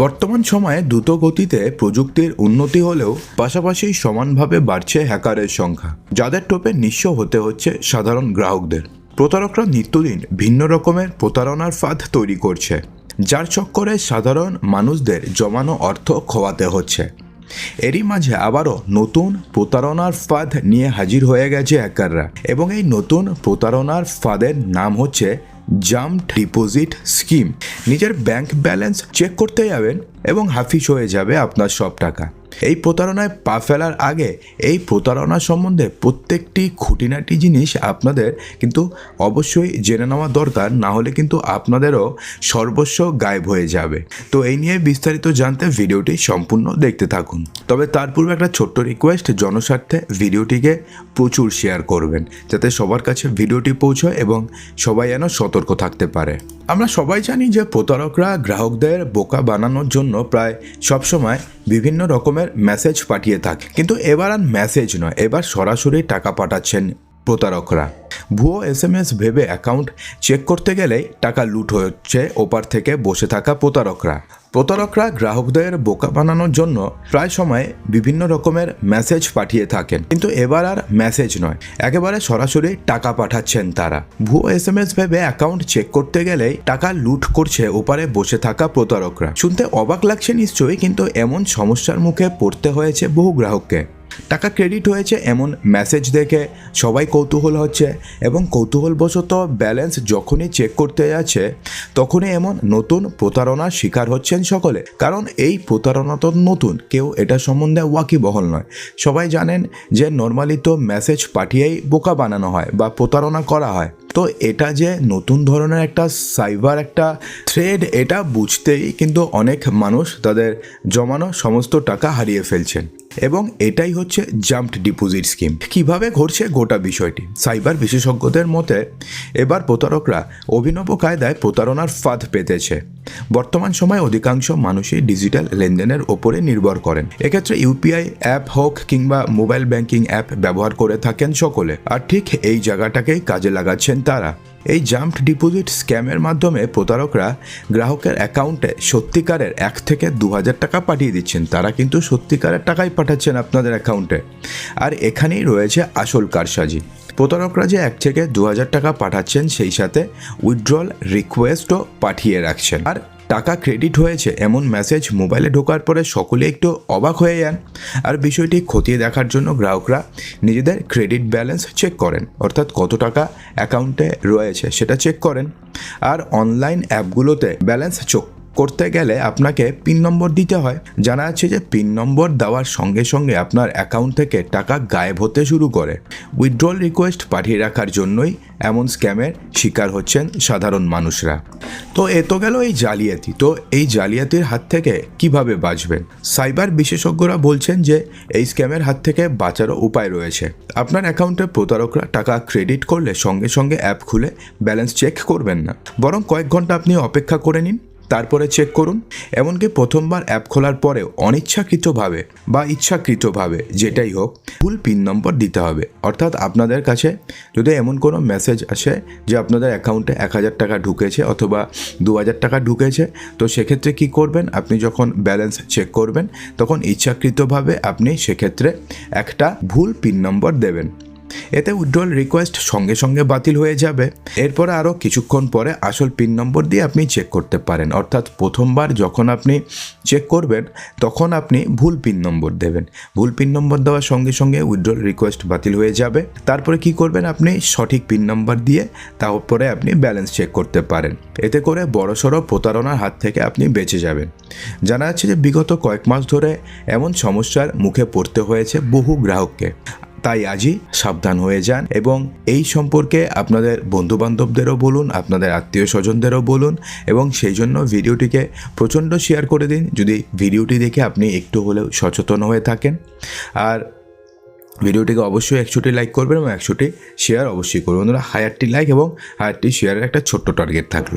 বর্তমান সময়ে দ্রুত গতিতে প্রযুক্তির উন্নতি হলেও পাশাপাশি সমানভাবে বাড়ছে হ্যাকারের সংখ্যা, যাদের টোপে নিঃস্ব হতে হচ্ছে সাধারণ গ্রাহকদের। প্রতারকরা নিত্যদিন ভিন্ন রকমের প্রতারণার ফাঁদ তৈরি করছে, যার চক্করে সাধারণ মানুষদের জমানো অর্থ খোয়াতে হচ্ছে। এরই মাঝে আবারও নতুন প্রতারণার ফাঁদ নিয়ে হাজির হয়ে গেছে হ্যাকাররা, এবং এই নতুন প্রতারণার ফাঁদের নাম হচ্ছে জাম্প ডিপোজিট স্কিম। নিজের ব্যাংক ব্যালেন্স চেক করতে যাবেন এবং হাফিস হয়ে যাবে আপনার সব টাকা। এই প্রতারণায় পা ফেলার আগে এই প্রতারণা সম্বন্ধে প্রত্যেকটি খুঁটিনাটি জিনিস আপনাদের কিন্তু অবশ্যই জেনে নেওয়া দরকার, না হলে কিন্তু আপনাদেরও সর্বস্ব গায়েব হয়ে যাবে। তো এই নিয়ে বিস্তারিত জানতে ভিডিওটি সম্পূর্ণ দেখতে থাকুন। তবে তার পূর্বে একটা ছোট্ট রিকোয়েস্ট জনস্বার্থে ভিডিওটিকে প্রচুর শেয়ার করবেন, যাতে সবার কাছে ভিডিওটি পৌঁছয় এবং সবাই যেন সতর্ক থাকতে পারে। আমরা সবাই জানি যে প্রতারকরা গ্রাহকদের বোকা বানানোর জন্য প্রায় সবসময় বিভিন্ন রকমের মেসেজ পাঠিয়ে থাকে। কিন্তু এবার আর মেসেজ নয়, এবার সরাসরি টাকা পাঠাচ্ছেন প্রতারকরা। ভুয়ো এস এম এস ভেবে অ্যাকাউন্ট চেক করতে গেলেই টাকা লুট হচ্ছে ওপার থেকে বসে থাকা প্রতারকরা। প্রতারকরা গ্রাহকদের বোকা বানানোর জন্য প্রায় সময় বিভিন্ন রকমের মেসেজ পাঠিয়ে থাকেন। কিন্তু এবার আর মেসেজ নয়। একেবারে সরাসরি টাকা পাঠাচ্ছেন তারা। ভুয়ো এস এম এস ভেবে অ্যাকাউন্ট চেক করতে গেলেই টাকা লুট করছে, ওপারে বসে থাকা প্রতারকরা। শুনতে অবাক লাগছে নিশ্চয়ই, কিন্তু এমন সমস্যার মুখে পড়তে হয়েছে বহু গ্রাহককে। টাকা ক্রেডিট হয়েছে এমন মেসেজ দেখে সবাই কৌতূহল হচ্ছে এবং কৌতূহলবশত ব্যালেন্স যখনই চেক করতে যাচ্ছে, তখনই এমন নতুন প্রতারণার শিকার হচ্ছেন সকলে। কারণ এই প্রতারণা তো নতুন, কেউ এটা সম্বন্ধে ওয়াকিবহল নয়। সবাই জানেন যে নর্মালি তো মেসেজ পাঠিয়েই বোকা বানানো হয় বা প্রতারণা করা হয়। তো এটা যে নতুন ধরনের একটা সাইবার একটা থ্রেড এটা বুঝতেই কিন্তু অনেক মানুষ তাদের জমানো সমস্ত টাকা হারিয়ে ফেলছেন। এবং এটাই হচ্ছে জাম্পড ডিপোজিট স্কিম কীভাবে ঘটছে গোটা বিষয়টি? সাইবার বিশেষজ্ঞদের মতে, এবার প্রতারকরা অভিনব কায়দায় প্রতারণার ফাঁদ পেতেছে। বর্তমান সময়ে অধিকাংশ মানুষই ডিজিটাল লেনদেনের ওপরে নির্ভর করেন। এক্ষেত্রে ইউপিআই অ্যাপ হোক কিংবা মোবাইল ব্যাংকিং অ্যাপ ব্যবহার করে থাকেন সকলে। আর ঠিক এই জায়গাটাকেই কাজে লাগাচ্ছেন তারা। এই জাম্প ডিপোজিট স্ক্যামের মাধ্যমে প্রতারকরা গ্রাহকের অ্যাকাউন্টে সত্যিকারের এক থেকে দু হাজার টাকা পাঠিয়ে দিচ্ছেন। তারা কিন্তু সত্যিকারের টাকাই পাঠাচ্ছেন আপনাদের অ্যাকাউন্টে। আর এখানেই রয়েছে আসল কারসাজি। প্রতারকরা যে এক থেকে দু হাজার টাকা পাঠাচ্ছেন, সেই সাথে উইথড্রল রিকোয়েস্টও পাঠিয়ে রাখছেন। আর টাকা ক্রেডিট হয়েছে এমন মেসেজ মোবাইলে ঢোকার পরে সকলে একটু অবাক হয়ে যান। আর বিষয়টি খতিয়ে দেখার জন্য গ্রাহকরা নিজেদের ক্রেডিট ব্যালেন্স চেক করেন। অর্থাৎ কত টাকা অ্যাকাউন্টে রয়েছে সেটা চেক করেন। আর অনলাইন অ্যাপগুলোতে ব্যালেন্স চোখ করতে গেলে আপনাকে পিন নম্বর দিতে হয়। জানা যাচ্ছে যে পিন নম্বর দেওয়ার সঙ্গে সঙ্গে আপনার অ্যাকাউন্ট থেকে টাকা গায়েব হতে শুরু করে। উইথড্রল রিকোয়েস্ট পাঠিয়ে রাখার জন্যই এমন স্ক্যামের শিকার হচ্ছেন সাধারণ মানুষরা। তো এ তো গেল এই জালিয়াতি। তো এই জালিয়াতির হাত থেকে কীভাবে বাঁচবেন? সাইবার বিশেষজ্ঞরা বলছেন যে এই স্ক্যামের হাত থেকে বাঁচারও উপায় রয়েছে। আপনার অ্যাকাউন্টে প্রতারকরা টাকা ক্রেডিট করলে সঙ্গে সঙ্গে অ্যাপ খুলে ব্যালেন্স চেক করবেন না। বরং কয়েক ঘণ্টা আপনি অপেক্ষা করে নিন। তারপরে চেক করুন। এমনকি প্রথমবার অ্যাপ খোলার পরেও অনিচ্ছাকৃতভাবে বা ইচ্ছাকৃতভাবে যেটাই হোক ভুল পিন নম্বর দিতে হবে। অর্থাৎ আপনাদের কাছে যদি এমন কোনো মেসেজ আসে যে আপনাদের অ্যাকাউন্টে এক হাজার টাকা ঢুকেছে অথবা দু হাজার টাকা ঢুকেছে, তো সেক্ষেত্রে কি করবেন? আপনি যখন ব্যালেন্স চেক করবেন, তখন ইচ্ছাকৃতভাবে আপনি সেক্ষেত্রে একটা ভুল পিন নম্বর দেবেন। এতে উইথড্রল রিকোয়েস্ট সঙ্গে সঙ্গে বাতিল হয়ে যাবে। এরপরে আরও কিছুক্ষণ পরে আসল পিন নম্বর দিয়ে আপনি চেক করতে পারেন। অর্থাৎ প্রথমবার যখন আপনি চেক করবেন, তখন আপনি ভুল পিন নম্বর দেবেন। ভুল পিন নম্বর দেওয়ার সঙ্গে সঙ্গে উইথড্রল রিকোয়েস্ট বাতিল হয়ে যাবে। তারপরে কি করবেন আপনি? সঠিক পিন নম্বর দিয়ে তারপরে আপনি ব্যালেন্স চেক করতে পারেন। এতে করে বড়সড় প্রতারণার হাত থেকে আপনি বেঁচে যাবেন। জানা যাচ্ছে যে বিগত কয়েক মাস ধরে এমন সমস্যার মুখে পড়তে হয়েছে বহু গ্রাহককে। তাই আজই সাবধান হয়ে যান এবং এই সম্পর্কে আপনাদের বন্ধুবান্ধবদেরও বলুন, আপনাদের আত্মীয় স্বজনদেরও বলুন এবং সেই জন্য ভিডিওটিকে প্রচণ্ড শেয়ার করে দিন। যদি ভিডিওটি দেখে আপনি একটু হলেও সচেতন হয়ে থাকেন। আর ভিডিওটিকে অবশ্যই একশোটি লাইক করবেন এবং একশোটি শেয়ার অবশ্যই করবেন। বন্ধুরা হাজারটি লাইক এবং হাজারটি শেয়ারের একটা ছোট্ট টার্গেট থাকল।